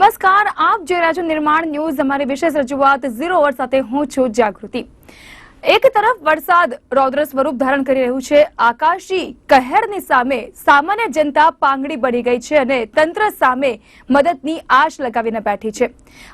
નમસ્કાર, આપ જોઈ રહ્યા છો નિર્માણ ન્યૂઝ. અમારી વિશેષ રજૂઆત ઝીરો અવર સાથે હું છું જાગૃતિ. એક તરફ વરસાદ રૌદ્ર સ્વરૂપ ધારણ કરી રહ્યું છે. આકાશી કહેરની સામે સામાન્ય જનતા પાંગડી બની ગઈ છે અને તંત્ર સામે મદદની આશ લગાવીને બેઠી છે.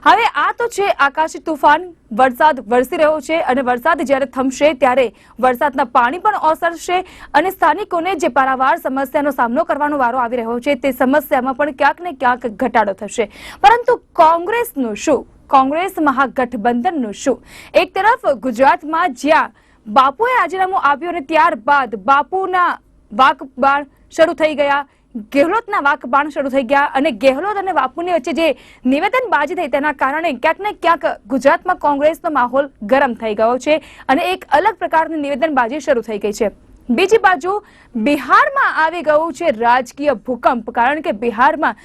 હવે આ તો છે આકાશી તુફાન. વરસાદ વરસી રહ્યો છે અને વરસાદ જ્યારે થમશે ત્યારે વરસાદના પાણી પણ ઓસરશે અને સ્થાનિકોને જે પારાવાર સમસ્યાનો સામનો કરવાનો વારો આવી રહ્યો છે તે સમસ્યામાં પણ ક્યાંક ને ક્યાંક ઘટાડો થશે. પરંતુ કોંગ્રેસનું શું કોંગ્રેસ મહાગઠબંધનનું શું? એક તરફ ગુજરાતમાં જ્યાં બાપુએ રાજીનામું આપ્યું અને ત્યારબાદ બાપુના વાકબાણ શરૂ થઈ ગયા, ગેહલોતના વાકબાણ શરૂ થઈ ગયા અને ગેહલોત અને બાપુની વચ્ચે જે નિવેદનબાજી થઈ તેના કારણે ક્યાંક ને ક્યાંક ગુજરાતમાં કોંગ્રેસનો માહોલ ગરમ થઈ ગયો છે અને એક અલગ પ્રકારની નિવેદનબાજી શરૂ થઈ ગઈ છે. બીજી બાજુ બિહારમાં આવી ગયું છે રાજકીય ભૂકંપ, કારણ કે બિહારમાં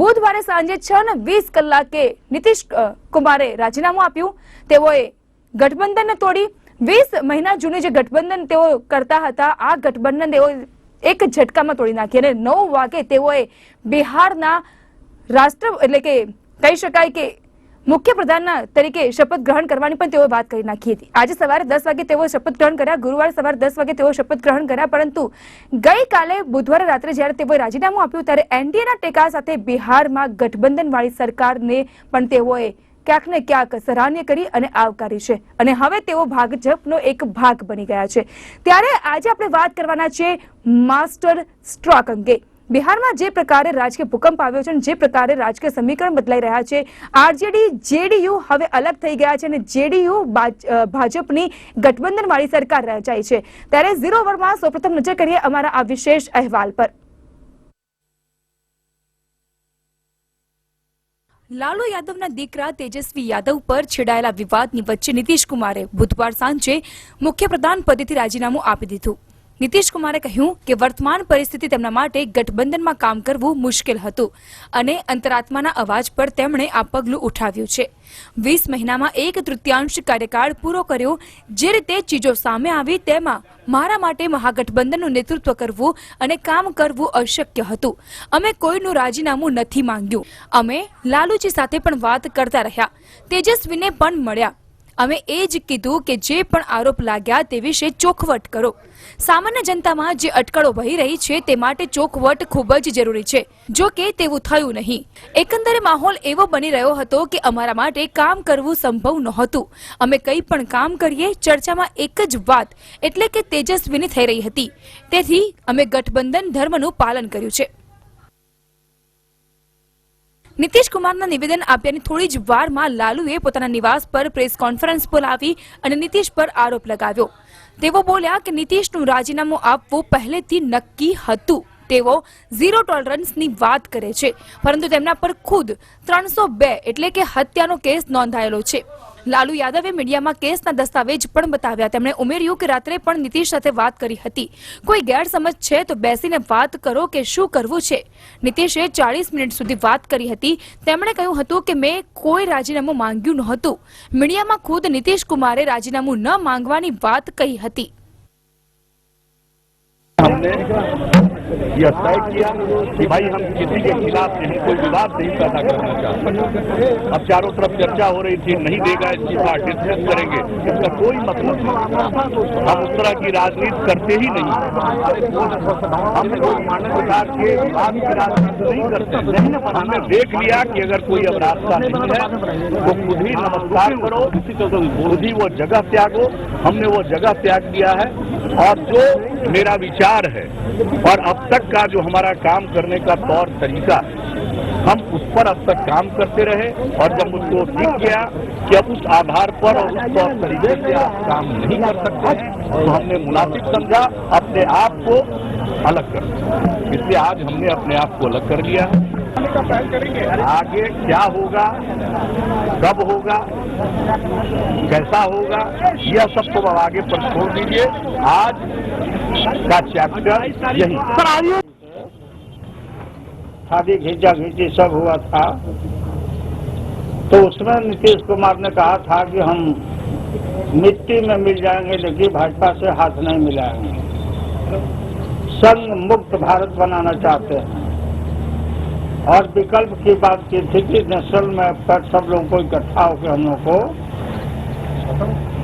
બુધવારે સાંજે છ ને વીસ કલાકે નીતિશ કુમારે રાજીનામું આપ્યું. તેઓએ ગઠબંધનને તોડી. વીસ મહિના જૂની જે ગઠબંધન તેઓ કરતા હતા, આ ગઠબંધન તેઓ એક ઝટકામાં તોડી નાખી અને નવ વાગે તેઓએ બિહારના રાષ્ટ્ર, એટલે કે કહી શકાય કે મુખ્ય પ્રધાનના તરીકે શપથ ગ્રહણ કરવાની પણ તેઓએ વાત કરી નાખી હતી. આજે સવારે દસ વાગે તેઓ શપથ ગ્રહણ કર્યા, ગુરુવારે સવારે દસ વાગે તેઓ શપથ ગ્રહણ કર્યા, પરંતુ ગઈકાલે બુધવારે રાત્રે જ્યારે તેઓએ રાજીનામું આપ્યું ત્યારે એનડીએના ટેકા સાથે બિહારમાં ગઠબંધનવાળી સરકારને પણ તેઓએ ક્યાંક ને ક્યાંક સરાહનીય કરી અને આવકારી છે. અને હવે તેઓ ભાગજપનો એક ભાગ બની ગયા છે. ત્યારે આજે આપણે વાત કરવાના છે માસ્ટર સ્ટ્રોક અંગે. બિહારમાં જે પ્રકારે રાજકીય ભૂકંપ આવ્યો છે અને જે પ્રકારે રાજકીય સમીકરણ બદલાઈ રહ્યા છે, આરજેડી, જેડીયુ હવે અલગ થઈ ગયા છે અને જેડીયુ ભાજપની ગઠબંધનવાળી સરકાર રચાઈ છે. ત્યારે ઝીરો ઓવરમાં સૌપ્રથમ નજર કરીએ અમારા આ વિશેષ અહેવાલ પર. લાલુ યાદવના દીકરા તેજસ્વી યાદવ પર છેડાયેલા વિવાદની વચ્ચે નીતિશ કુમારે બુધવાર સાંજે મુખ્યપ્રધાન પદેથી રાજીનામું આપી દીધું. નીતિશ કુમારે કહ્યું કે વર્તમાન પરિસ્થિતિ તેમના માટે ગઠબંધનમાં કામ કરવું મુશ્કેલ હતું અને અંતરાત્માના અવાજ પર તેમણે આ પગલું ઉઠાવ્યું છે. વીસ મહિનામાં એક તૃતીયાંશ કાર્યકાળ પૂરો કર્યો. જે રીતે ચીજો સામે આવી તેમાં મારા માટે મહાગઠબંધનનું નેતૃત્વ કરવું અને કામ કરવું અશક્ય હતું. અમે કોઈનું રાજીનામું નથી માંગ્યું. અમે લાલુજી સાથે પણ વાત કરતા રહ્યા. તેજસ્વીને પણ મળ્યા. અમે એ જ કીધું કે જે પણ આરોપ લાગ્યા તે વિશે ચોખવટ કરો. સામાન્ય જનતામાં જે અટકળો વહી રહી છે તે માટે ચોખવટ ખૂબ જ જરૂરી છે. જો કે તેવું થયું નહીં. એકંદરે માહોલ એવો બની રહ્યો હતો કે અમારા માટે કામ કરવું સંભવ નહોતું. અમે કંઈ પણ કામ કરીએ, ચર્ચામાં એક જ વાત, એટલે કે તેજસ્વીની થઈ રહી હતી. તેથી અમે ગઠબંધન ધર્મનું પાલન કર્યું છે. નીતિશ કુમારના નિવેદન આપ્યાની થોડી જ વારમાં લાલુએ પોતાના નિવાસ પર પ્રેસ કોન્ફરન્સ બોલાવી અને નીતિશ પર આરોપ લગાવ્યો. તેઓ બોલ્યા કે નીતિશનું રાજીનામું આપવું પહેલેથી નક્કી હતું. તેઓ ઝીરો ટોલરન્સની વાત કરે છે, પરંતુ તેમના પર ખુદ ત્રણસો બે એટલે કે હત્યાનો કેસ નોંધાયેલો છે. લાલુ યાદવે મીડિયામાં કેસના દસ્તાવેજ પણ બતાવ્યા. તેમણે ઉમેર્યું કે રાત્રે પણ નીતિશ સાથે વાત કરી હતી. કોઈ ગેરસમજ છે તો બેસીને વાત કરો કે શું કરવું છે? નીતિશે ચાલીસ મિનિટ સુધી વાત કરી હતી. તેમણે કહ્યું હતું કે મેં કોઈ રાજીનામું માંગ્યું નહોતું. મીડિયામાં ખુદ નીતિશ કુમારે રાજીનામું ન માંગવાની વાત કહી હતી. यह तय किया कि भाई हम किसी के खिलाफ नहीं, कोई विवाद नहीं पैदा करना चाहते। अब चारों तरफ़ चर्चा हो रही थी, नहीं देगा इस्तीफा डिस्कस करेंगे। इसका कोई मतलब नहीं। हम उस तरह की राजनीति करते ही नहीं। हम लोग प्रकार के विवाद की राजनीति नहीं करते। हमने देख लिया कि अगर कोई अब रास्ता नहीं है तो खुद ही नमस्कार करो, खुद ही वो जगह त्यागो। हमने वो जगह त्याग दिया है। और जो मेरा विचार है, और अब तक का जो हमारा काम करने का तौर तरीका, हम उस पर अब तक काम करते रहे और जब उसको दिख गया कि अब उस आधार पर और उस तौर तरीके से आप काम नहीं कर सकते तो हमने मुनासिब समझा, अपने आप को अलग कर इसलिए आज हमने अपने आप को अलग कर लिया है आगे क्या होगा, कब होगा, कैसा होगा यह सब तो अब आगे पर छोड़ दीजिए। आज का चैप्टर यही। शादी घिंचा घिंची सब हुआ था। तो उसमें नीतीश कुमार ने कहा था कि हम मिट्टी में मिल जाएँगे, लेकिन भाजपा से हाथ नहीं मिलाएँगे। संघ मुक्त भारत बनाना चाहते हैं। और विकल्प की बात की थी कि नेशनल में पर सब लोगों को इकट्ठा होकर हम लोग को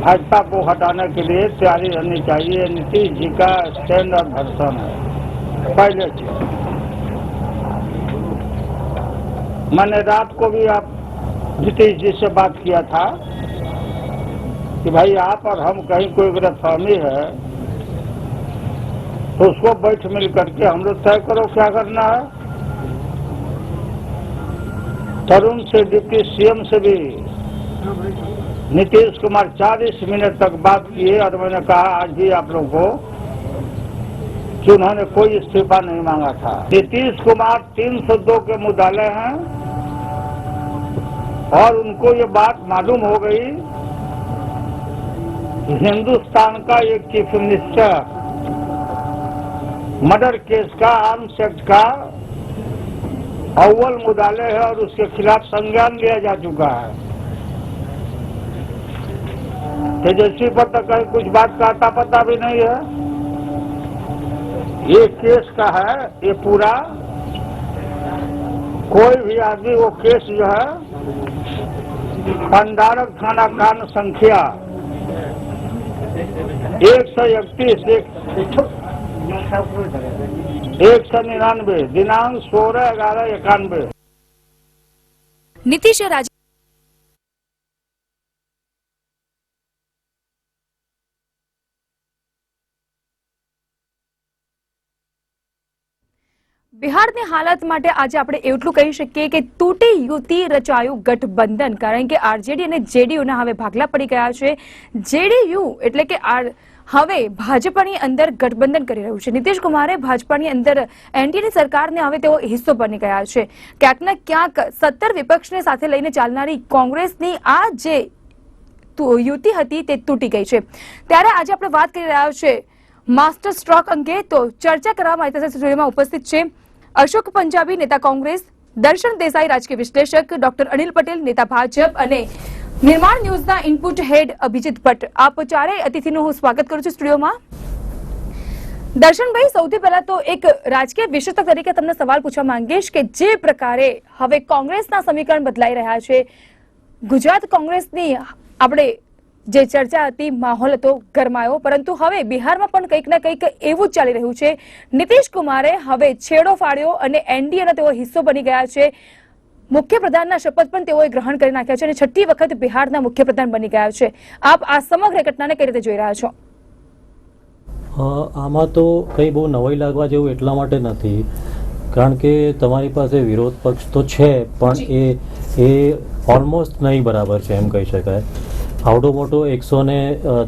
भाजपा को हटाने के लिए तैयारी रहनी चाहिए। नीतीश जी का स्टैंड और दर्शन है। पहले मैंने रात को भी आप नीतीश जी से बात किया था कि भाई आप और हम कहीं कोई गलतफहमी है तो उसको बैठ मिल करके हम लोग तय करो क्या करना है। तरुण से डिप्टी सीएम से भी। नीतीश कुमार 40 मिनट तक बात किए और मैंने कहा, आज भी आप लोगों को कि उन्होंने कोई इस्तीफा नहीं मांगा था। नीतीश कुमार 302 के मुद्दालय हैं और उनको ये बात मालूम हो गई हिंदुस्तान का एक चीफ मिनिस्टर मर्डर केस का आर्म्स एक्ट का अव्वल मुदाले है और उसके खिलाफ संज्ञान लिया जा चुका है। तेजस्वी पर तो कहीं कुछ बात का अता पता भी नहीं है। ये केस का है, ये पूरा। कोई भी आदमी वो केस जो है पंडारक थाना कांड संख्या एक सौ इकतीस, एक એક સો નિનાનવે દિનાંક સોળ અગિયાર એકાનવે નીતિશે રાજ બિહારની હાલત માટે આજે આપણે એટલું કહી શકીએ કે તૂટી યુતિ રચાયું ગઠબંધન, કારણ કે આરજેડી અને જેડીયુના હવે ભાગલા પડી ગયા છે. જેડીયુ એટલે કે આર હવે ભાજપાની અંદર ગઠબંધન કરી રહ્યું છે. નીતિશ કુમારે ભાજપાની અંદર એનડીએની સરકારને હવે તેઓ હિસ્સો બની ગયા છે. ક્યાંક ને ક્યાંક સત્તર વિપક્ષને સાથે લઈને ચાલનારી કોંગ્રેસની આ જે યુતિ હતી તે તૂટી ગઈ છે. ત્યારે આજે આપણે વાત કરી રહ્યા છે માસ્ટર સ્ટ્રોક અંગે. તો ચર્ચા કરવા માટે સ્ટુડિયોમાં ઉપસ્થિત છે અશોક પંજાબી નેતા કોંગ્રેસ, દર્શન દેસાઈ રાજકીય વિશ્લેષક, ડોક્ટર અનિલ પટેલ નેતા ભાજપ અને નિર્માણ ન્યૂઝના ઇનપુટ હેડ અભિજીત ભટ્ટ. આપ ચારેય અતિથિનું હું સ્વાગત કરું છું સ્ટુડિયોમાં. દર્શનભાઈ, સૌથી પહેલા તો એક રાજકીય વિશેષક તરીકે તમને સવાલ પૂછવા માંગીશ કે જે પ્રકારે હવે કોંગ્રેસના સમીકરણ બદલાઈ રહ્યા છે. ગુજરાત કોંગ્રેસની આપણે જે ચર્ચા હતી, માહોલ હતો ગરમાયો, પરંતુ હવે બિહારમાં પણ કંઈક ના કંઈક એવું જ ચાલી રહ્યું છે. નીતિશ કુમારે હવે છેડો ફાડ્યો અને એનડીએનો તેઓ હિસ્સો બની ગયા છે. મુખ્યપ્રધાનના શપથ પણ તેઓએ ગ્રહણ કરી નાખ્યા છે અને છઠ્ઠી વખત બિહારના મુખ્યપ્રધાન બની ગયા છે. આપ આ સમગ્ર ઘટનાને કઈ રીતે જોઈ રહ્યા છો? આમાં તો કંઈ બહુ નવાઈ લાગવા જેવું એટલા માટે નથી કારણ કે તમારી પાસે વિરોધ પક્ષ તો છે પણ એ એ ઓલમોસ્ટ નહીં બરાબર છે એમ કહી શકાય. આવડો મોટો એકસો ને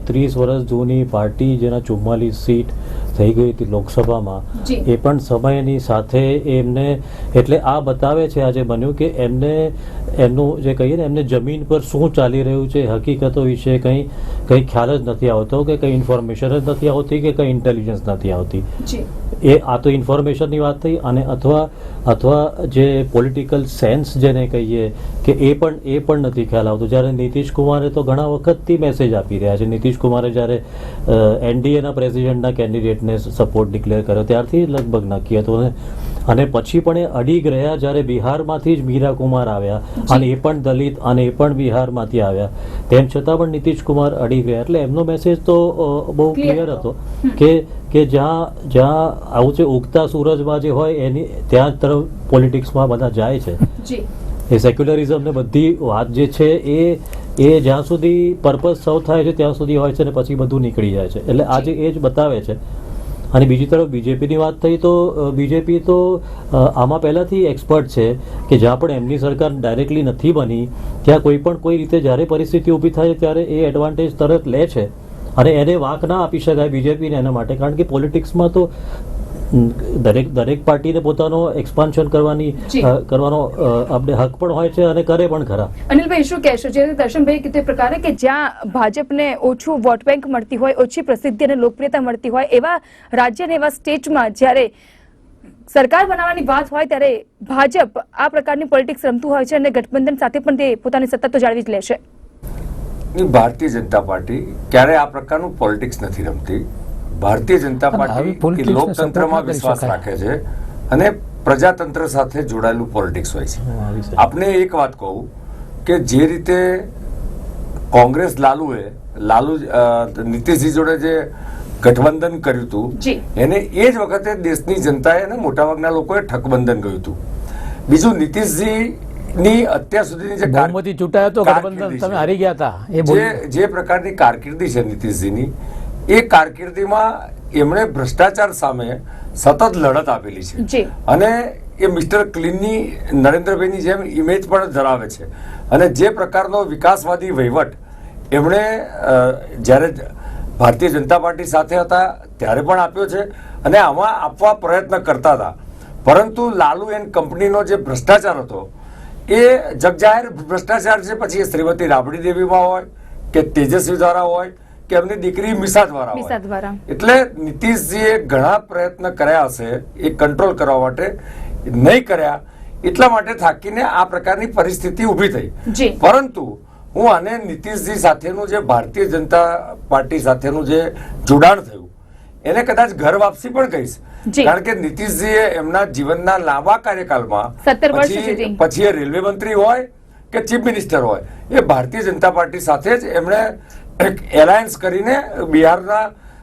ત્રીસ વર્ષ જૂની પાર્ટી જેના ચુમ્માલીસ સીટ થઈ ગઈ હતી લોકસભામાં એ પણ સમયની સાથે એમને એટલે આ બતાવે છે આજે બન્યું કે એમને એમનું જે કહીએ ને એમને જમીન પર શું ચાલી રહ્યું છે હકીકતો વિશે કંઈ કંઈ ખ્યાલ જ નથી આવતો કે કંઈ ઇન્ફોર્મેશન જ નથી આવતી કે કંઈ ઇન્ટેલિજન્સ નથી આવતી. એ આ તો ઇન્ફોર્મેશનની વાત થઈ અને અથવા અથવા જે પોલિટિકલ સેન્સ જેને કહીએ કે એ પણ એ પણ નથી ખ્યાલ આવતો. જ્યારે નીતિશ કુમારે તો ઘણા વખતથી મેસેજ આપી રહ્યા છે. નીતિશ કુમારે જ્યારે એનડીએના પ્રેસિડેન્ટના કેન્ડિડેટને સપોર્ટ ડિક્લેર કર્યો ત્યારથી લગભગ નક્કી હતું. અને પછી પણ એ અડીગ રહ્યા જ્યારે બિહારમાંથી જ મીરા કુમાર આવ્યા અને એ પણ દલિત અને એ પણ બિહારમાંથી આવ્યા. તેમ છતાં પણ નીતિશ કુમાર અડીગ રહ્યા. એટલે એમનો મેસેજ તો બહુ ક્લિયર. હતો. કે કે જ્યાં જ્યાં આવું છે ઉગતા સૂરજમાં જે હોય એની ત્યાં તરફ પોલિટિક્સમાં બધા જાય છે. એ સેક્યુલરિઝમ ને બધી વાત જે છે એ એ જ્યાં સુધી પર્પઝ સર્વ થાય છે ત્યાં સુધી હોય છે ને પછી બધું નીકળી જાય છે. એટલે આજે એ જ. બતાવે છે. અને બીજી તરફ બીજેપીની વાત થઈ તો બીજેપી તો આમાં પહેલાંથી એક્સપર્ટ છે કે જ્યાં પણ એમની સરકાર ડાયરેક્ટલી નથી બની ત્યાં કોઈ પણ કોઈ રીતે જ્યારે પરિસ્થિતિ ઊભી થાય ત્યારે એ એડવાન્ટેજ તરત લે છે. અને એને વાંક ના આપી શકાય બીજેપીને એના માટે. કારણ કે પોલિટિક્સમાં તો દરેક દરેક પાર્ટીને પોતાનો એક્સપાન્શન કરવાની કરવાનો આપણે હક પણ હોય છે અને કરે પણ ખરા. અનિલભાઈ શું કહેશો? જે રીતે દર્શનભાઈ કીધું પ્રકારે કે જ્યાં ભાજપને ઓછું વોટ બેંક મળતી હોય ઓછી પ્રસિદ્ધિ અને લોકપ્રિયતા મળતી હોય એવા રાજ્ય અને એવા સ્ટેટમાં જ્યારે સરકાર બનાવવાની વાત હોય ત્યારે ભાજપ આ પ્રકારની પોલિટિક્સ રમતું હોય છે અને ગઠબંધન સાથે પણ તે પોતાની સત્તા તો જાળવી જ લેશે. ની ભારતીય જનતા પાર્ટી ક્યારે આ પ્રકારનું પોલિટિક્સ નથી રમતી. ભારતીય જનતા પાર્ટી લોકતંત્રમાં વિશ્વાસ રાખે છે અને પ્રજાતંત્ર સાથે જોડાયેલું પોલિટિક્સ હોય છે. આપણે એક વાત કહું કે જે રીતે કોંગ્રેસ લાલુએ લાલુ નીતિશજી જોડે જે ગઠબંધન કર્યું હતું એને એ જ વખતે દેશની જનતાએ અને મોટાભાગના લોકોએ ઠકબંધન કર્યું હતું. બીજું નીતિશજીની અત્યાર સુધીની જે બહુમતી ચૂંટાયો તો ગઠબંધન તમે હારી ગયા હતા એ જે જે પ્રકારની કારકિર્દી છે નીતિશજીની એ કારકિર્દીમાં એમણે ભ્રષ્ટાચાર સામે સતત લડત આપેલી છે. અને એ મિસ્ટર ક્લીનની નરેન્દ્રભાઈની જેમ ઇમેજ પણ ધરાવે છે. અને જે પ્રકારનો વિકાસવાદી વહીવટ એમણે જ્યારે ભારતીય જનતા પાર્ટી સાથે હતા ત્યારે પણ આપ્યો છે અને આમાં આપવા પ્રયત્ન કરતા હતા. પરંતુ લાલુ એન્ડ કંપનીનો જે ભ્રષ્ટાચાર હતો એ જગજાહેર ભ્રષ્ટાચાર છે પછી એ શ્રીમતી રાબડી દેવીમાં હોય કે તેજસ્વી દ્વારા હોય કે એમની દીકરી મિસા દ્વારા હોય. એટલે નીતિશજીએ ઘણા પ્રયત્ન કર્યા હશે એ કંટ્રોલ કરવા માટે નહીં કર્યા એટલા માટે થાકીને આ પ્રકારની પરિસ્થિતિ ઊભી થઈ. પરંતુ હું આને નીતિશજી સાથેનું જે ભારતીય જનતા પાર્ટી સાથેનું જે જોડાણ થયું એને કદાચ ઘર વાપસી પણ કહીશ. કારણ કે નીતિશજીએ એમના જીવનના લાંબા કાર્યકાળમાં પછી- પછી એ રેલવે મંત્રી હોય કે ચીફ મિનિસ્ટર હોય એ ભારતીય જનતા પાર્ટી સાથે જ એમણે એક એલાયન્સ કરીને બિહારના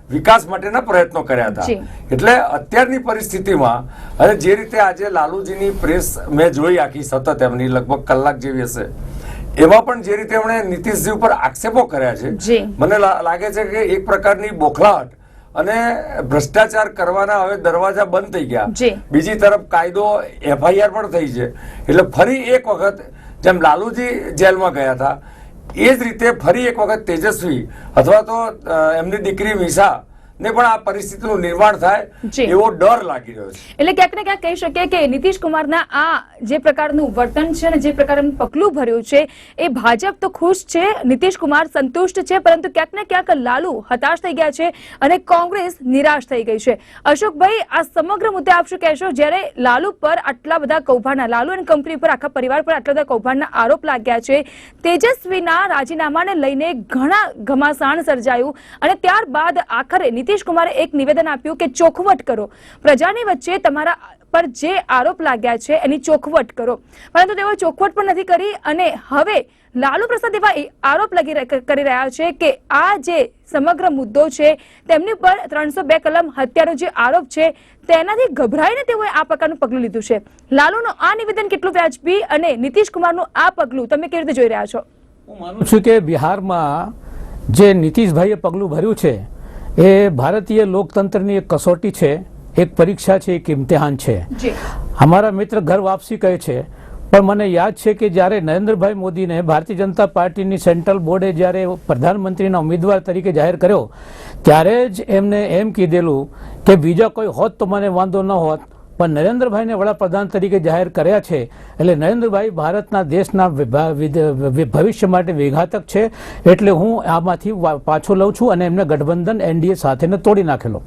વિકાસ માટેના પ્રયત્નો કર્યા હતા. એટલે અત્યારની પરિસ્થિતિમાં અને જે રીતે આજે લાલુજીની પ્રેસ મેં જોઈ આખી સતત એમની લગભગ કલાક જેવી હશે એમાં પણ જે રીતે એમણે નીતિશજી ઉપર આક્ષેપો કર્યા છે. મને લાગે છે કે એક પ્રકારની બોખલાહટ અને ભ્રષ્ટાચાર કરવાના હવે દરવાજા બંધ થઈ ગયા. બીજી તરફ કાયદો એફઆઈઆર પણ થઈ છે એટલે ફરી એક વખત જેમ લાલુજી જેલમાં ગયા હતા એ જ રીતે ફરી એક વખત તેજસ્વી અથવા તો એમની દીકરી મિસા ને પણ આ પરિસ્થિતિનું નિર્માણ થાય એવો ડર લાગી રહ્યો છે. એટલે ક્યાંક ને ક્યાંક કહી શકીએ કે નીતિશ કુમારના આ જે પ્રકારનું વર્તન છે અને જે પ્રકારનું પગલું ભર્યું છે એ ભાજપ તો ખુશ છે નીતિશ કુમાર સંતુષ્ટ છે પરંતુ ક્યાંક ને ક્યાંક લાલુ હતાશ થઈ ગયા છે અને કોંગ્રેસ નિરાશ થઈ ગઈ છે. અશોકભાઈ આ સમગ્ર મુદ્દે આપ શું કહેશો? જ્યારે લાલુ પર આટલા બધા કૌભાંડના લાલુ અને કંપની પર આખા પરિવાર પર આટલા બધા કૌભાંડના આરોપ લાગ્યા છે તેજસ્વીના રાજીનામાને લઈને ઘણા ઘમાસાણ સર્જાયું અને ત્યારબાદ આખરે નીતિશ કુમારે એક નિવેદન આપ્યું કે ચોખવટ કરો. પ્રજાની વચ્ચે તમારા પર જે આરોપ લાગ્યા છે એની ચોખવટ કરો. પરંતુ તેઓ ચોખવટ પણ નથી કરી અને હવે લાલુ પ્રસાદ એવા આરોપ લગી કરી રહ્યા છે કે આ જે સમગ્ર મુદ્દો છે તેમની પર ત્રણસો બે કલમ હત્યાનો જે આરોપ છે તેનાથી ગભરાઈને તેઓએ આ પ્રકારનું પગલું લીધું છે. લાલુનું આ નિવેદન કેટલું વ્યાજબી અને નીતિશ કુમારનું આ પગલું તમે કેવી રીતે જોઈ રહ્યા છો? હું માનું છું કે બિહારમાં જે નીતિશભાઈએ પગલું ભર્યું છે એ ભારતીય લોકતંત્રની એક કસોટી છે એક પરીક્ષા છે એક ઇમ્તિહાન છે. અમારા મિત્ર ઘર વાપસી કહે છે પણ મને યાદ છે કે જ્યારે નરેન્દ્રભાઈ મોદીને ભારતીય જનતા પાર્ટીની સેન્ટ્રલ બોર્ડે જ્યારે પ્રધાનમંત્રીના ઉમેદવાર તરીકે જાહેર કર્યો ત્યારે જ એમને એમ કીધેલું કે બીજા કોઈ હોત તો મને વાંધો ન હોત. પણ નરેન્દ્રભાઈને વડાપ્રધાન તરીકે જાહેર કર્યા છે. એટલે નરેન્દ્રભાઈ ભારતના દેશના ભવિષ્ય માટે વિઘાતક છે. એટલે હું આમાંથી પાછો લઉં છું અને એમને ગઠબંધન એનડીએ સાથેને તોડી નાખેલો.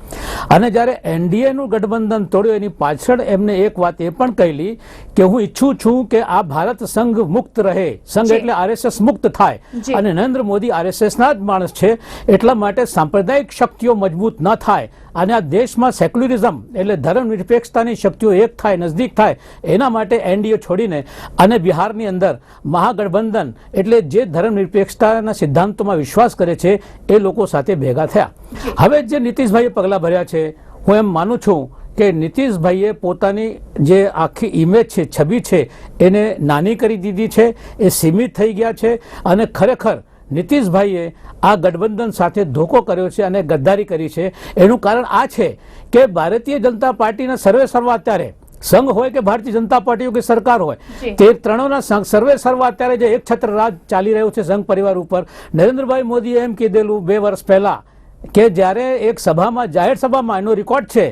અને જ્યારે એનડીએનું ગઠબંધન તોડ્યું એની પાછળ એમને એક વાત એ પણ કહેલી કે હું ઈચ્છું છું કે આ ભારત સંઘ મુક્ત રહે. સંઘ એટલે આરએસએસ મુક્ત થાય. અને નરેન્દ્ર મોદી આરએસએસના જ માણસ છે. એટલા માટે સાંપ્રદાયિક શક્તિઓ મજબૂત ન થાય. અને આ દેશમાં સેક્યુલરિઝમ એટલે ધર્મ નિરપેક્ષતાની શક્તિઓ એક થાય, નજદીક થાય, એના માટે એનડીએ છોડીને અને બિહારની અંદર મહાગઠબંધન એટલે જે ધર્મનિરપેક્ષતાના સિદ્ધાંતોમાં વિશ્વાસ કરે છે, એ લોકો સાથે ભેગા થયા. હવે જે નીતિશભાઈએ પગલાં ભર્યા છે, હું એમ માનું છું કે નીતિશભાઈએ પોતાની જે આખી ઇમેજ છે, છબી છે, એને નાની કરી દીધી છે, એ સીમિત થઈ ગયા છે અને ખરેખર નીતિશભાઈએ આ ગઠબંધન સાથે ધોકો કર્યો છે અને ગદ્દારી કરી છે એનું કારણ આ છે કે ભારતીય જનતા પાર્ટીના સર્વે સર્વા અત્યારે સંઘ હોય કે ભારતીય જનતા પાર્ટી હોય કે સરકાર હોય. તે ત્રણોના સંઘ સર્વે સર્વા અત્યારે જે એક છત્ર રાજ ચાલી રહ્યું છે સંઘ પરિવાર ઉપર નરેન્દ્રભાઈ મોદીએ એમ કીધેલું બે વર્ષ પહેલા કે જ્યારે એક સભામાં જાહેર સભામાં એનો રેકોર્ડ છે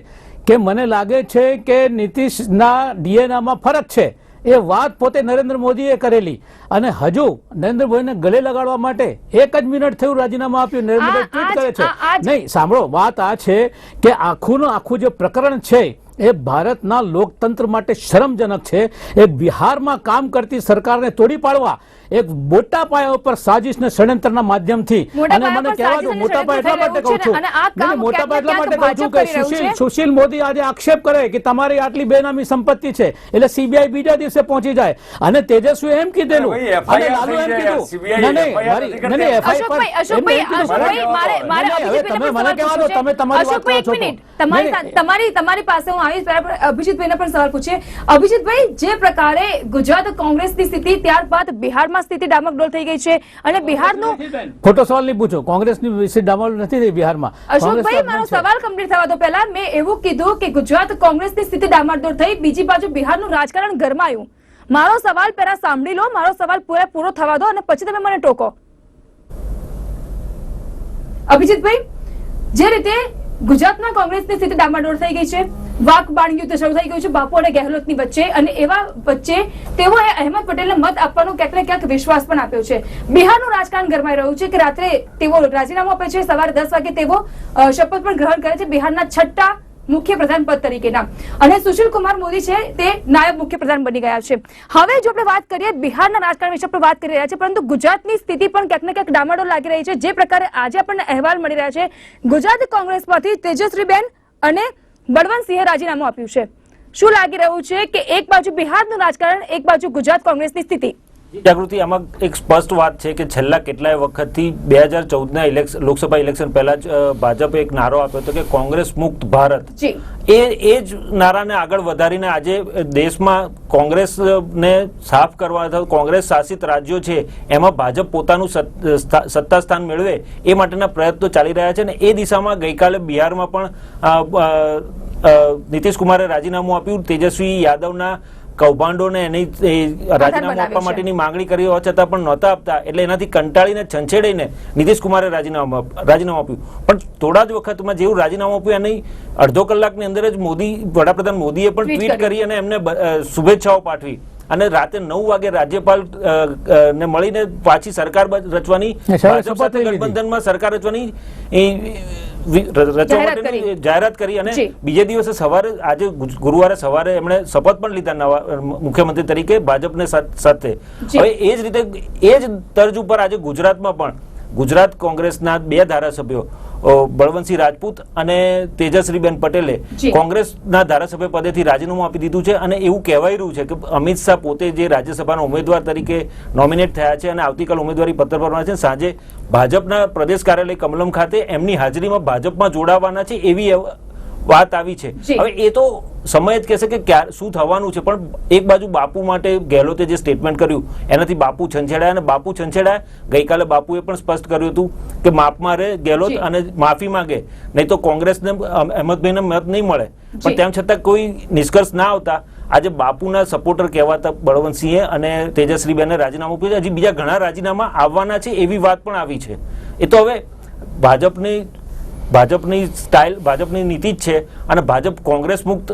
કે મને લાગે છે કે નીતિશના ડીએનએમાં ફરક છે એ વાત પોતે નરેન્દ્ર મોદીએ કરેલી. અને હજુ નરેન્દ્રભાઈને ગળે લગાડવા માટે એક જ મિનિટ થયું રાજીનામું આપ્યું. નરેન્દ્રભાઈ ટ્વીટ કરે છે. નહીં સાંભળો વાત આ છે કે આખું આખું જે પ્રકરણ છે એ ભારતના લોકતંત્ર માટે શરમજનક છે. એ બિહારમાં કામ કરતી સરકારને તોડી પાડવા એક મોટા પાયા ઉપર સાજિશ ને ષડયંત્રના માધ્યમથી. અને મને કહેવા દો મોટા પાયા એટલા માટે કહું છું. મોટા પાયા એટલા માટે કહું છું કે સુશીલ સુશીલ મોદી આજે આક્ષેપ કરે કે તમારી આટલી બેનામી સંપત્તિ છે. એટલે સીબીઆઈ બીજા દિવસે પહોંચી જાય. અને તેજસ્વી એમ કીધેલું. ભાઈ, અને લાલુ એમ કીધું. નહીં, નહીં, તમારી તમારી તમારી પાસે હું આવીશ અભિજીતભાઈ ને પણ સવાલ પૂછીએ. અભિજીતભાઈ જે પ્રકારે ગુજરાત કોંગ્રેસની સ્થિતિ ત્યારબાદ બિહારમાં સ્થિતિ ડામાડોળ થઈ ગઈ છે અને બિહારનું ખોટો સવાલ નહીં પૂછો. કોંગ્રેસની સ્થિતિ ડામાડોળ નથી થઈ બિહારમાં. અશોકભાઈ મારો સવાલ કમ્પ્લીટ થવા દો. પહેલા મેં એવું કીધું કે ગુજરાત કોંગ્રેસની સ્થિતિ ડામકડોળ થઈ બીજી બાજુ બિહારનું રાજકારણ ગરમાયું. મારો સવાલ પહેલા સાંભળી લો મારો સવાલ પૂરેપૂરો થવા દો અને પછી તમે મને ટોકો. અભિજીતભાઈ જે રીતે ગુજરાતમાં કોંગ્રેસની સ્થિતિ ડામાડોળ થઈ ગઈ છે વાક બાણ યુદ્ધ શરૂ થઈ ગયું છે. બાપુ અને ગેહલોતની વચ્ચે અને એવા વચ્ચે તેઓએ અહેમદ પટેલને મત આપવાનો ક્યાંક ક્યાંક વિશ્વાસ પણ આપ્યો છે. બિહારનું રાજકારણ ગરમાઈ રહ્યું છે કે રાત્રે તેઓ રાજીનામું આપે છે. સવારે દસ વાગે તેઓ શપથ પણ ગ્રહણ કરે છે બિહારના છઠ્ઠા મુખ્ય પ્રધાન પદ તરીકેના. અને સુશીલ કુમાર મોદી છે તે નાયબ મુખ્ય પ્રધાન બની ગયા છે. હવે જો આપણે વાત કરીએ બિહારના રાજકારણ વિશે, આપણે વાત કરી રહ્યા છે પરંતુ ગુજરાતની સ્થિતિ પણ ક્યાંક ને ક્યાંક ડામાડો લાગી રહી છે. જે પ્રકારે આજે આપણને અહેવાલ મળી રહ્યા છે, ગુજરાત કોંગ્રેસમાંથી તેજસ્વીબેન અને બળવંતસિંહે રાજીનામું આપ્યું છે. શું લાગી રહ્યું છે કે એક બાજુ બિહારનું રાજકારણ એક બાજુ ગુજરાત કોંગ્રેસની સ્થિતિ? જાગૃતિ આમાં એક સ્પષ્ટ વાત છે કે છેલ્લા કેટલાય વખતથી બે હજાર ચૌદના ઇલેક્શન લોકસભા ઇલેક્શન પહેલા જ ભાજપે એક નારો આપ્યો હતો કે કોંગ્રેસ મુક્ત ભારત. એ એ જ નારાને આગળ વધારીને આજે દેશમાં કોંગ્રેસને સાફ કરવા કોંગ્રેસ શાસિત રાજ્યો છે એમાં ભાજપ પોતાનું સત્તા સ્થાન મેળવે એ માટેના પ્રયત્નો ચાલી રહ્યા છે અને એ દિશામાં ગઈકાલે બિહારમાં પણ નીતિશ કુમારે રાજીનામું આપ્યું. તેજસ્વી યાદવના કૌભાંડોને એની રાજીનામું આપવા માટેની માંગણી કરી હોવા છતાં પણ નહોતા આપતા. એટલે એનાથી કંટાળીને છંછેડીને નીતિશ કુમારે રાજીનામું રાજીનામું આપ્યું. પણ થોડા જ વખતમાં જેવું રાજીનામું આપ્યું એની અડધો કલાકની અંદર જ મોદી વડાપ્રધાન મોદીએ પણ ટ્વીટ ટ્વીટ કરી. અને એમને શુભેચ્છાઓ પાઠવી. અને રાતે નવ વાગે રાજ્યપાલ ને મળીને પાછી સરકાર રચવાની ભાજપ સાથે ગઠબંધનમાં સરકાર રચવાની રચવા જાહેરાત માટેની કરી. જાહેરાત કરી અને બીજે દિવસે સવારે આજે ગુરુવારે સવારે એમણે શપથ પણ લીધા નવા મુખ્યમંત્રી તરીકે ભાજપને સાથ- સાથે હવે એ જ રીતે એ જ તર્જ ઉપર આજે ગુજરાતમાં પણ ગુજરાત કોંગ્રેસના બે ધારાસભ્યો બળવંતસિંહ રાજપૂત અને તેજશ્રીબેન પટેલે કોંગ્રેસના ધારાસભ્ય પદેથી રાજીનામું આપી દીધું છે અને એવું કહેવાય રહ્યું છે કે અમિત શાહ પોતે જે રાજ્યસભાના ઉમેદવાર તરીકે નોમિનેટ થયા છે અને આવતીકાલ ઉમેદવારી પત્ર ભરવાના છે સાંજે ભાજપના પ્રદેશ કાર્યાલય કમલમ ખાતે એમની હાજરીમાં ભાજપમાં જોડાવાના છે એવી વાત આવી છે. હવે એ તો સમય જ કહેશે કે ક્યારે શું થવાનું છે પણ એક બાજુ બાપુ માટે ગેહલોતે જે સ્ટેટમેન્ટ કર્યું એનાથી બાપુ છંછેડાયા અને બાપુ છંછેડાયા. ગઈકાલે બાપુએ પણ સ્પષ્ટ કર્યું હતું કે માપ મારે ગેહલોત અને માફી માંગે. નહીં તો કોંગ્રેસને અહેમદભાઈને મત નહીં મળે. પણ તેમ છતાં કોઈ નિષ્કર્ષ ના આવતા આજે બાપુના સપોર્ટર કહેવાતા બળવંતસિંહે અને તેજસ્વીબેને રાજીનામું આપ્યું છે. હજી બીજા ઘણા રાજીનામા આવવાના છે એવી વાત પણ આવી છે. એ તો હવે ભાજપની ભાજપની સ્ટાઇલ ભાજપની નીતિ જ છે અને ભાજપ કોંગ્રેસ મુક્ત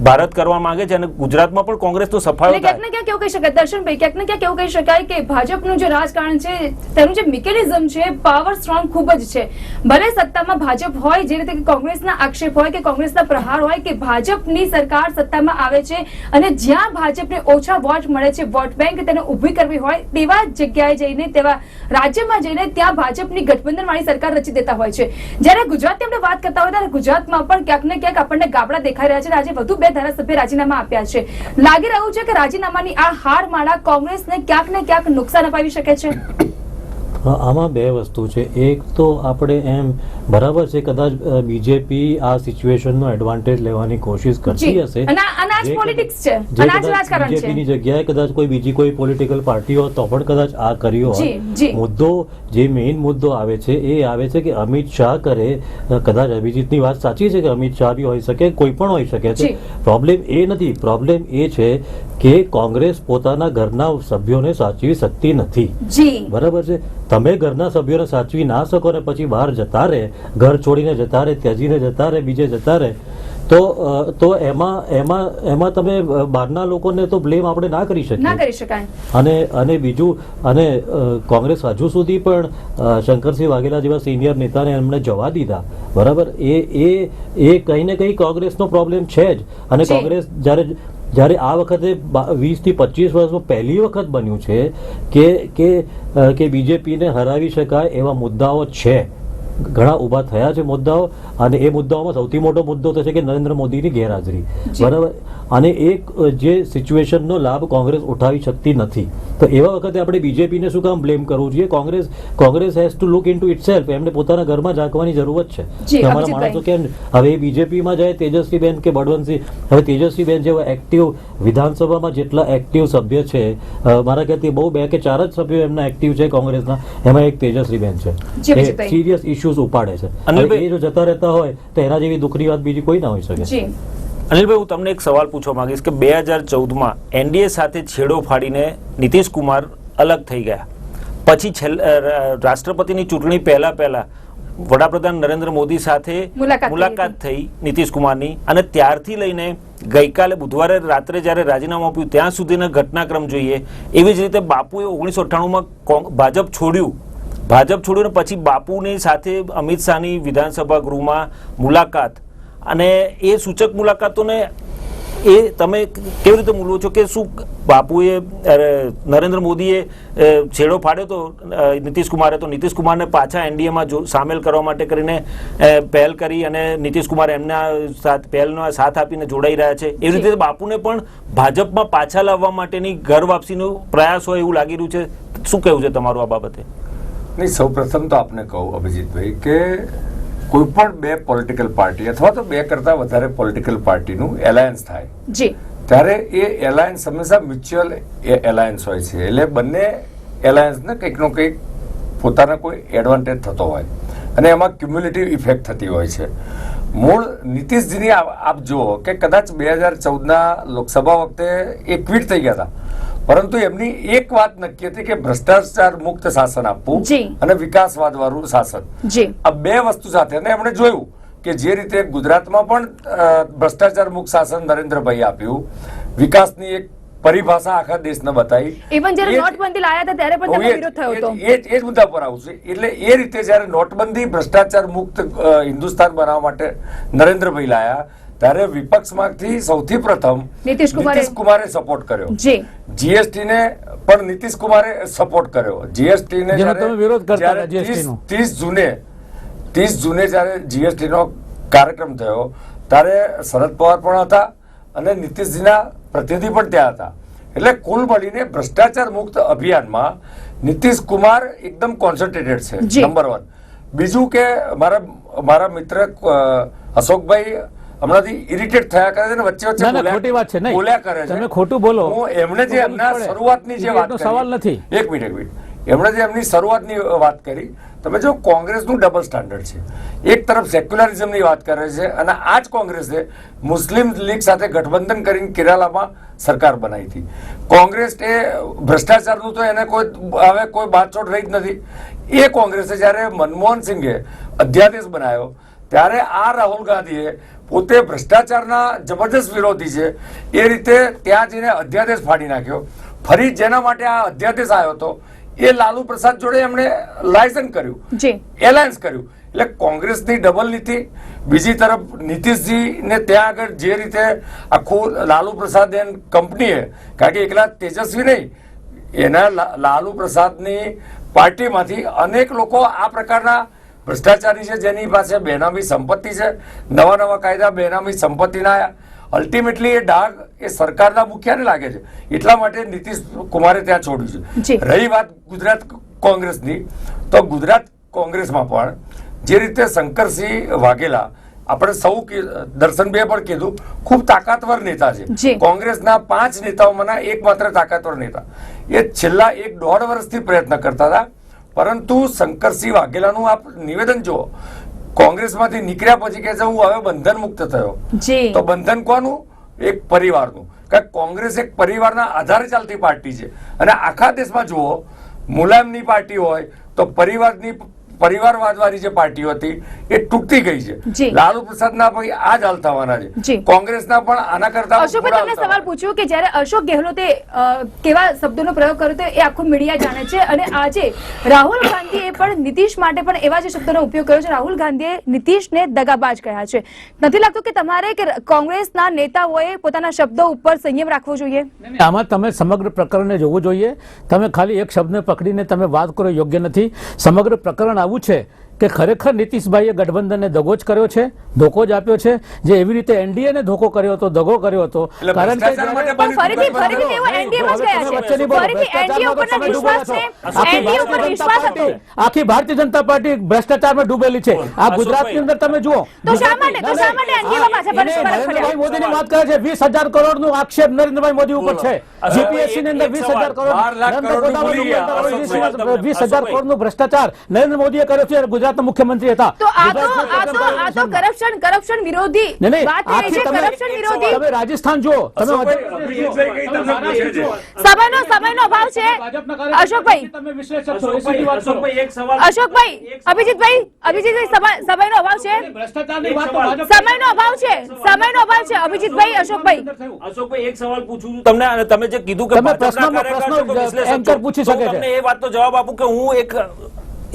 ભારત કરવા માંગે છે અને ગુજરાતમાં પણ કોંગ્રેસનો સફાળો એટલે ક્યાંક થાય. ને ક્યાંક એવું કહી શકાય દર્શનભાઈ ક્યાંક ને ક્યાંક એવું કહી શકાય કે ભાજપનું જે રાજકારણ છે તેનું જે મિકેનિઝમ છે પાવર સ્ટ્રોંગ ખૂબ જ છે. ભલે સત્તામાં ભાજપ હોય જે રીતે કોંગ્રેસના આક્ષેપ હોય કે કોંગ્રેસના પ્રહાર હોય કે ભાજપની સરકાર સત્તામાં આવે છે અને જ્યાં ભાજપને ઓછા વોટ મળે છે વોટ બેંક તેને ઊભી કરવી હોય તેવા જગ્યાએ જઈને તેવા રાજ્યમાં જઈને ત્યાં ભાજપની ગઠબંધન વાળી સરકાર રચી દેતા હોય છે. જ્યારે ગુજરાતની આપણે વાત કરતા હોય ત્યારે ગુજરાતમાં પણ ક્યાંક ને ક્યાંક આપણને ગાબડા દેખાઈ રહ્યા છે આજે વધુ બે ધારાસભ્ય રાજીનામા આપ્યા છે. લાગી રહ્યું છે કે રાજીનામાની આ હાર માળા કોંગ્રેસને ક્યાંક ને ક્યાંક નુકસાન અપાવી શકે છે. આમાં બે વસ્તુ છે. એક તો આપણે એમ બરાબર છે કદાચ બીજેપી આ સિચ્યુએશનનો એડવાન્ટેજ લેવાની કોશિશ કરતી હશે. અને આ- અને આ જ જે politics કદાચ- છે. જે અને આ જ કદાચ રાજકારણ છે. BJP ની જગ્યાએ કદાચ કોઈ બીજી કોઈ પોલિટિકલ પાર્ટી હોત તો પણ કદાચ આ કર્યો. હોત. મુદ્દો જે મેઇન મુદ્દો આવે છે એ આવે છે કે અમિત શાહ કરે કદાચ અભિજીતની વાત સાચી છે કે અમિત શાહ બી હોઈ શકે કોઈ પણ હોઈ શકે છે. પ્રોબ્લેમ એ નથી. પ્રોબ્લેમ એ છે કે કોંગ્રેસ પોતાના ઘરના સભ્યોને સાચવી શકતી નથી. બરાબર છે? તમે ઘરના સભ્યોને સાચવી ના શકો ને પછી બહાર જતા રહે ઘર છોડીને જતા રહે ત્યજીને જતા રહે બીજે જતા રહે તો તો એમાં એમાં એમાં તમે બહારના લોકોને તો બ્લેમ આપણે ના કરી ના શકીએ કરી શકાય. અને અને બીજું અને કોંગ્રેસ હજુ સુધી પણ શંકરસિંહ વાઘેલા જેવા સિનિયર નેતાને એમણે જવા દીધા. બરાબર? એ એ એ કંઈ ને કંઈ કોંગ્રેસનો પ્રોબ્લેમ છે જ. અને કોંગ્રેસ જ્યારે જ્યારે આ વખતે વીસથી પચીસ વર્ષમાં પહેલી વખત બન્યું છે કે કે કે બીજેપીને હરાવી શકાય એવા મુદ્દાઓ છે. ઘણા ઊભા થયા છે મુદ્દાઓ અને એ મુદ્દાઓમાં સૌથી મોટો મુદ્દો તો છે કે નરેન્દ્ર મોદીની ગેરહાજરી. બરાબર? અને એક જે સિચ્યુએશનનો લાભ કોંગ્રેસ ઉઠાવી શકતી નથી. તો એવા વખતે આપણે બીજેપીને શું કામ બ્લેમ કરવું જોઈએ? Congress Congress has to look into itself એમને પોતાના ઘરમાં ઝાંકવાની જરૂરત છે. જી, અમારા માણસો કેમ? હવે બીજેપીમાં જાય તેજસ્વીબેન કે બળવંતસિંહ? હવે તેજસ્વીબેન જેવા એક્ટિવ વિધાનસભામાં જેટલા એક્ટિવ સભ્ય છે મારા કહેતી બહુ બે કે ચાર જ સભ્યો એમના એક્ટિવ છે કોંગ્રેસના. એમાં એક તેજસ્વીબેન છે. સિરિયસ અભિજીતભાઈ. ઇશ્યુઝ ઉપાડે છે. અનિલભાઈ- એ જો જતા રહેતા હોય તો એના જેવી દુઃખની વાત બીજી કોઈ ના હોઈ શકે. અનિલભાઈ હું તમને એક સવાલ પૂછવા માંગીશ કે બે હજાર ચૌદમાં એનડીએ સાથે છેડો ફાડીને નીતિશ કુમાર અલગ થઈ ગયા. પછી રાષ્ટ્રપતિની ચૂંટણી પહેલા પહેલા વડાપ્રધાન નરેન્દ્ર મોદી સાથે મુલાકાત થઈ મુલાકાત થઈ નીતિશ કુમારની અને ત્યારથી લઈને ગઈકાલે બુધવારે રાત્રે જ્યારે રાજીનામું આપ્યું ત્યાં સુધીના ઘટનાક્રમ જોઈએ. એવી જ રીતે બાપુએ ઓગણીસો અઠ્ઠાણુંમાં ભાજપ છોડ્યું. ભાજપ છોડ્યું પછી બાપુની સાથે અમિત શાહની વિધાનસભા ગૃહમાં મુલાકાત. અને એ સૂચક મુલાકાતોને એ તમે કેવી રીતે મૂલવો છો કે શું બાપુએ નરેન્દ્ર મોદીએ છેડો ફાડ્યો તો નીતિશ કુમારે તો નીતિશ કુમારને પાછા એનડીએમાં જો સામેલ કરવા માટે કરીને પહેલ કરી અને નીતિશ કુમાર એમના સાથ પહેલનો સાથ આપીને જોડાઈ રહ્યા છે. એવી રીતે બાપુને પણ ભાજપમાં પાછા લાવવા માટેની ઘર વાપસીનો પ્રયાસ હોય એવું લાગી રહ્યું છે. શું કહેવું છે તમારું આ બાબતે? નહીં સૌ પ્રથમ તો આપને કહું અભિજીતભાઈ કે કોઈ પણ બે પોલિટિકલ પાર્ટી અથવા તો બે કરતા વધારે પોલિટિકલ પાર્ટીનું એલાયન્સ થાય. જી. ત્યારે એ એલાયન્સ હંમેશા મ્યુચ્યુઅલ એલાયન્સ હોય છે. એટલે બંને એલાયન્સને કંઈકનો કંઈક પોતાના કોઈ એડવાન્ટેજ થતો હોય. અને એમાં ક્યુમ્યુલેટિવ ઇફેક્ટ થતી હોય છે. મૂળ નીતિશજીની આપ આપ જુઓ કે કદાચ બે હજાર ચૌદના લોકસભા વખતે એ ક્વિટ થઈ ગયા હતા. પરંતુ એમની એક વાત નક્કી હતી કે ભ્રષ્ટાચાર મુક્ત શાસન આપવું અને વિકાસવાદ વાળું શાસન આ બે વસ્તુ સાથે અને એમણે જોયું કે જે રીતે ગુજરાતમાં પણ ભ્રષ્ટાચાર મુક્ત શાસન નરેન્દ્રભાઈ આપ્યું વિકાસની એક પરિભાષા આખા દેશને બતાવી. ઇવન જ્યારે નોટબંધી લાયા હતા ત્યારે પણ તેનો વિરોધ થયો હતો. એ જ- એ જ- મુદ્દા પર આવું છું. એટલે એ રીતે જ્યારે નોટબંધી ભ્રષ્ટાચાર મુક્ત હિન્દુસ્તાન બનાવવા માટે નરેન્દ્રભાઈ લાયા ત્યારે વિપક્ષમાંથી સૌથી પ્રથમ નીતિશ કુમારે- સપોર્ટ કર્યો. જીએસટી ને પણ નીતિશ કુમારે સપોર્ટ કર્યો. જીએસટી ને જેનો વિરોધ કરતા જ્યારે હતા, GST નો. 30 30 જૂને 30 જૂને જ્યારે જીએસટી નો કાર્યક્રમ થયો ત્યારે શરદ પવાર પણ હતા અને નીતિશજીના પ્રતિનિધિ પણ ત્યાં હતા. એટલે કુલ મળીને ભ્રષ્ટાચાર મુક્ત અભિયાનમાં નીતિશ કુમાર એકદમ કોન્સન્ટ્રેટેડ છે નંબર વન બીજું કે મારા મારા મિત્ર અશોકભાઈ હમણાંથી ઇરિટેટ થયા કરે છે ને વચ્ચે વચ્ચે ખોટી વાત છે, નહીં. બોલ્યા કરે છે તમે ખોટું બોલો. હું એમણે જે એમના શરૂઆતની જે વાત સવાલ નથી. એક મિનિટ એક મિનિટ એમણે જે એમની શરૂઆતની વાત કરી તમે જો કોંગ્રેસનું ડબલ સ્ટાન્ડર્ડ છે એક તરફ સેક્યુલરિઝમની વાત કરે છે અને આ જ કોંગ્રેસે મુસ્લિમ લીગ સાથે ગઠબંધન કરીને કેરાલામાં સરકાર બનાવી હતી કોંગ્રેસ એ ભ્રષ્ટાચારનું તો એને કોઈ હવે કોઈ બાતચોટ રહી જ નથી એ કોંગ્રેસે જ્યારે મનમોહન સિંઘે અધ્યાદેશ બનાવ્યો ત્યારે આ રાહુલ ગાંધીએ પોતે ભ્રષ્ટાચારના જબરદસ્ત વિરોધી છે. એ રીતે ત્યાં જઈને અધ્યાદેશ ફાડી નાખ્યો. ફરી જેના માટે આ અધ્યાદેશ આવ્યો હતો એ લાલુ પ્રસાદ જોડે એમણે લાયસન્સ કર્યું. એલાયન્સ કર્યું. એટલે કોંગ્રેસની ડબલ નીતિ બીજી તરફ નીતિશજીને ત્યાં આગળ જે રીતે આખું લાલુ પ્રસાદ એન કંપનીએ કારણ કે એકલા તેજસ્વી નહીં એના લાલુ પ્રસાદની પાર્ટીમાંથી અનેક લોકો આ પ્રકારના ભ્રષ્ટાચારી છે જેની પાસે બેનામી સંપત્તિ છે. નવા નવા કાયદા બેનામી સંપત્તિના અલ્ટિમેટલી એ ડાઘ એ સરકારના મુખ્યને લાગે છે. એટલા માટે નીતિશ કુમારે ત્યાં છોડ્યું. છે. રહી વાત ગુજરાત કોંગ્રેસની તો ગુજરાત કોંગ્રેસમાં પણ જે રીતે શંકરસિંહ વાઘેલા આપણે સૌ દર્શન બે પણ કીધું ખૂબ તાકાતવર નેતા છે. કોંગ્રેસના પાંચ નેતાઓમાંના એકમાત્ર તાકાતવર નેતા. એ છેલ્લા એક દોઢ વર્ષથી પ્રયત્ન કરતા હતા. પરંતુ શંકરસિંહ વાઘેલાનું આપ નિવેદન જુઓ. કોંગ્રેસમાંથી નીકળ્યા પછી કહે છે હું હવે બંધન મુક્ત થયો તો બંધન કોનું? એક પરિવારનું. કારણ કોંગ્રેસ એક પરિવારના આધારે ચાલતી પાર્ટી છે. અને આખા દેશમાં જુઓ મુલાયમની પાર્ટી હોય તો પરિવારની પરિવારવાદવાળી જે પાર્ટીઓ હતી એ તૂટતી ગઈ છે. લાલુ પ્રસાદના ભાઈ આ જ હાલ થવાના છે. કોંગ્રેસના પણ આના કરતા અશોક તમને સવાલ પૂછ્યું કે જ્યારે અશોક ગેહલોતે કેવા શબ્દોનો પ્રયોગ કર્યો તો એ આખું મીડિયા જાણે છે. અને આજે રાહુલ ગાંધીએ પણ નીતિશ માટે પણ એવા જ શબ્દોનો ઉપયોગ કર્યો છે રાહુલ ગાંધીએ નીતિશને દગાબાજ કહ્યા છે. નથી લાગતું કે તમારે કે કોંગ્રેસના નેતાઓએ પોતાના શબ્દો ઉપર સંયમ રાખવો જોઈએ? આમાં તમે સમગ્ર પ્રકરણને જોવું જોઈએ. તમે ખાલી એક શબ્દને પકડીને તમે વાત કરો યોગ્ય નથી. સમગ્ર પ્રકરણ આવું છે કે ખરેખર નીતિશભાઈએ ગઠબંધનને દગો જ કર્યો છે ધોકો જ આપ્યો છે. જે એવી રીતે એનડીએ ને ધોકો કર્યો હતો દગો કર્યો હતો. કારણ કે ભ્રષ્ટાચાર ફરીથી ફરીથી તેઓ એનડીએ માં જ ગયા છે. વચ્ચે નહીં બોલો. ફરીથી એનડીએ ઉપર વિશ્વાસ છે? એનડીએ ઉપર આખી વિશ્વાસ ભારતીય હતો જનતા પાર્ટી- આખી ભારતીય જનતા પાર્ટી ભ્રષ્ટાચારમાં ડૂબેલી છે. આ ગુજરાતની અંદર તમે જુઓ. તો શા માટે- તો શા માટે નરેન્દ્રભાઈ મોદીની વાત કરે છે. વીસ હજાર આક્ષેપ નરેન્દ્રભાઈ મોદી ઉપર છે. અશોકભાઈ, જીપીએસસી ની અંદર એક વીસ સવાલ. હજાર કરોડ બાર લાખ નરેન્દ્ર કરોડનું ગોદાવરી ભૂલી ગયા. ઉપર અશોકભાઈ, વીસ હજાર અશોકભાઈ. કરોડનું ભ્રષ્ટાચાર નરેન્દ્ર મોદીએ કર્યો છે ગુજરાતના મુખ્યમંત્રી હતા. તો આ તો આ તો કરપ્શન કરપ્શન વિરોધી નહીં, નહીં, વાત થઈ છે કરપ્શન વિરોધી. તમે રાજસ્થાન જો તમે સમયનો સમયનો અભાવ છે. અશોકભાઈ તમે વિશ્લેષક છો, સીધી વાત અશોકભાઈ એક સવાલ. અશોકભાઈ અભિજીતભાઈ અભિજીતભાઈ સમય- સમયનો અભાવ છે. ભ્રષ્ટાચારની વાત તો સમયનો અભાવ છે. સમયનો અભાવ છે અભિજીતભાઈ અશોકભાઈ અશોકભાઈ એક સવાલ પૂછું છું તમને અને તમે જે કીધું કે તમે પ્રશ્ન પ્રશ્ન એન્કર પૂછી શકે હું છે. તમને એ વાતનો જવાબ આપું કે હું એક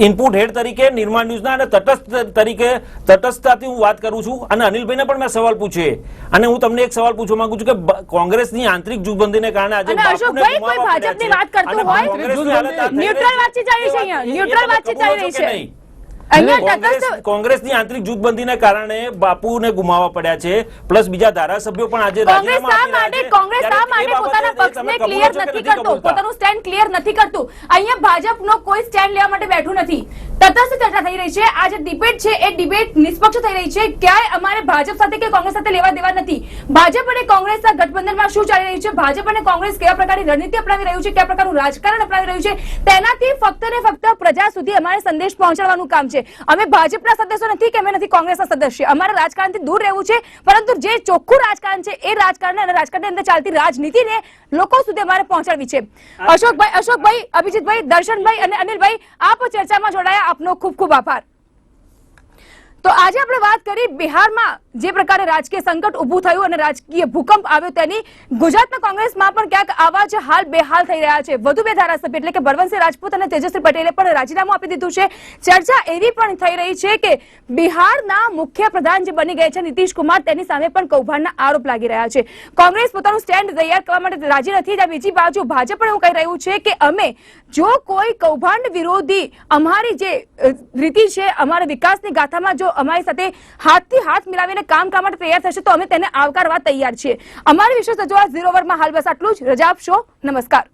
ઇનપુટ હેડ તરીકે નિર્માણ ન્યૂઝના અને તટસ્થ તરીકે તટસ્થતાથી હું વાત કરું છું અને અનિલભાઈને પણ મેં સવાલ પૂછ્યો અને હું તમને એક સવાલ પૂછવા માંગુ છું કે કોંગ્રેસની આંતરિક જૂથબંધીને કારણે આજે અશોકભાઈ, કોઈ ભાજપની વાત કરતો હોય? ન્યુટ્રલ. વાતચીત ચાલી રહી છે ન્યુટ્રલ વાતચીત ચાલી રહી છે. કોંગ્રેસની આંતરિક જૂથબંધીને કારણે બાપુને ગુમાવવા પડ્યા છે પ્લસ બીજા ધારાસભ્યો પણ આજે રાજીનામા. કોંગ્રેસ શા માટે પોતાના પક્ષને ક્લિયર નથી નથી પોતાનું સ્ટેન્ડ ક્લિયર નથી કરતું. અહીંયા ભાજપનો કોઈ સ્ટેન્ડ લેવા માટે બેઠું નથી. તટસ્થ ચર્ચા થઈ રહી છે. આ જે ડિબેટ છે એ ડિબેટ નિષ્પક્ષ થઈ રહી છે. ક્યાંય અમારે ભાજપ સાથે કે કોંગ્રેસ સાથે લેવા દેવા નથી. ભાજપ અને કોંગ્રેસના ગઠબંધનમાં શું ચાલી રહ્યું છે? ભાજપ અને કોંગ્રેસ કેવા પ્રકારની રણનીતિ અપનાવી રહ્યું છે? કયા પ્રકારનું રાજકારણ અપનાવી રહ્યું છે? તેનાથી ફક્ત ને ફક્ત પ્રજા સુધી અમારે સંદેશ પહોંચાડવાનું કામ છે. અમે ભાજપના સદસ્યો નથી કે અમે નથી કોંગ્રેસના સદસ્ય. અમારે રાજકારણથી દૂર રહેવું છે પરંતુ જે ચોખ્ખું રાજકારણ છે એ રાજકારણ અને રાજકારણની અંદર ચાલતી રાજનીતિને લોકો સુધી અમારે પહોંચાડવી છે. અશોકભાઈ અશોકભાઈ અભિજીતભાઈ દર્શનભાઈ અને અનિલભાઈ આપ ચર્ચામાં જોડાયા. આપનો ખૂબ ખૂબ આભાર. તો આજે આપણે વાત કરી બિહારમાં જે પ્રકારે રાજકીય સંકટ ઊભું થયું અને રાજકીય ભૂકંપ આવ્યો તેની ગુજરાતના કોંગ્રેસમાં પણ ક્યાંક આવા જ હાલ બેહાલ થઈ રહ્યા છે. વધુ બે ધારાસભ્ય એટલે કે બળવંતસિંહ રાજપૂત અને તેજસ્વી પટેલે પણ રાજીનામું આપી દીધું છે. ચર્ચા એવી પણ થઈ રહી છે કે બિહારના મુખ્ય પ્રધાન જે બની ગયા છે નીતિશ કુમાર, તેની સામે પણ કૌભાંડના આરોપ લાગી રહ્યા છે. કોંગ્રેસ પોતાનું સ્ટેન્ડ તૈયાર કરવા માટે રાજી નથી. ત્યાં બીજી બાજુ ભાજપ પણ એવું કહી રહ્યું છે કે અમે જો કોઈ કૌભાંડ વિરોધી અમારી જે રીતિ છે, અમારા વિકાસની ગાથામાં જો અમારી સાથે હાથથી હાથ મિલાવીને કામ કરવા માટે તૈયાર થશે તો અમે તેને આવકારવા તૈયાર છીએ. અમારી વિશેષ રજૂઆત ઝીરો ઓવરમાં હાલ બસ આટલું જ. રજા આપશો. નમસ્કાર.